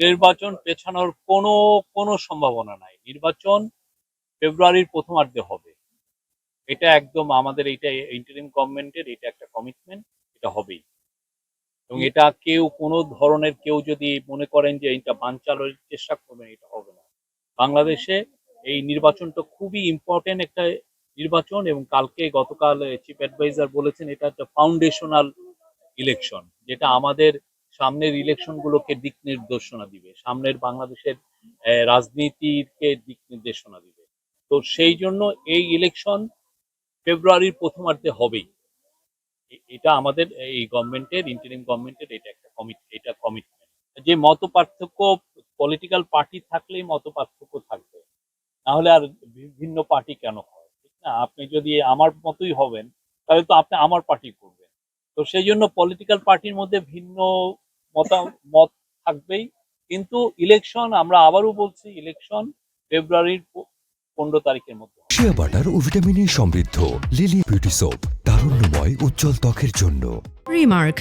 নির্বাচন পেছানোর কোনো কোনো সম্ভাবনা নাই। নির্বাচন ফেব্রুয়ারির প্রথমার্ধে হবে। এটা একদম আমাদের এটা ইন্টারিম গভর্নমেন্টের এটা একটা কমিটমেন্ট এটা হবেই। এবং এটা কেউ, কোনো ধরনের কেউ যদি মনে করেন যে এটা বানচালের চেষ্টা করবেন, এটা হবে না। বাংলাদেশে এই নির্বাচনটা খুবই ইম্পর্টেন্ট একটা নির্বাচন এবং কালকে গতকাল চিফ অ্যাডভাইজার বলেছেন এটা একটা ফাউন্ডেশনাল ইলেকশন যেটা আমাদের সামনের ইলেকশন গুলোকে দিক নির্দেশনা দিবে। সামনের বাংলাদেশের রাজনীতিকে দিক নির্দেশনা দিবে। তো সেই জন্য এই ইলেকশন ফেব্রুয়ারির প্রথমার্ধে হবেই। এটা আমাদের এই গভর্নমেন্টের ইন্টারিম গভর্নমেন্টের এটা একটা কমিট এটা কমিটমেন্ট যে মত পার্থক্য পলিটিক্যাল পার্টি থাকলেই মত পার্থক্য থাকবে। নাহলে আর বিভিন্ন পার্টি কেন হয়? ঠিক না? আপনি যদি আমার মতোই হবেন, তাহলে তো আপনি আমার পার্টি করবেন। তো সেই জন্য পলিটিক্যাল পার্টির মধ্যে ভিন্ন মতামত থাকবেই। কিন্তু ইলেকশন আমরা আবারও বলছি ইলেকশন ফেব্রুয়ারির পনেরো তারিখের মধ্যে। শিয়া বাটার ও ভিটামিনে সমৃদ্ধ। লিলি বিউটি সোপ তারুণ্যময় উজ্জ্বল ত্বকের জন্য। রিমার্ক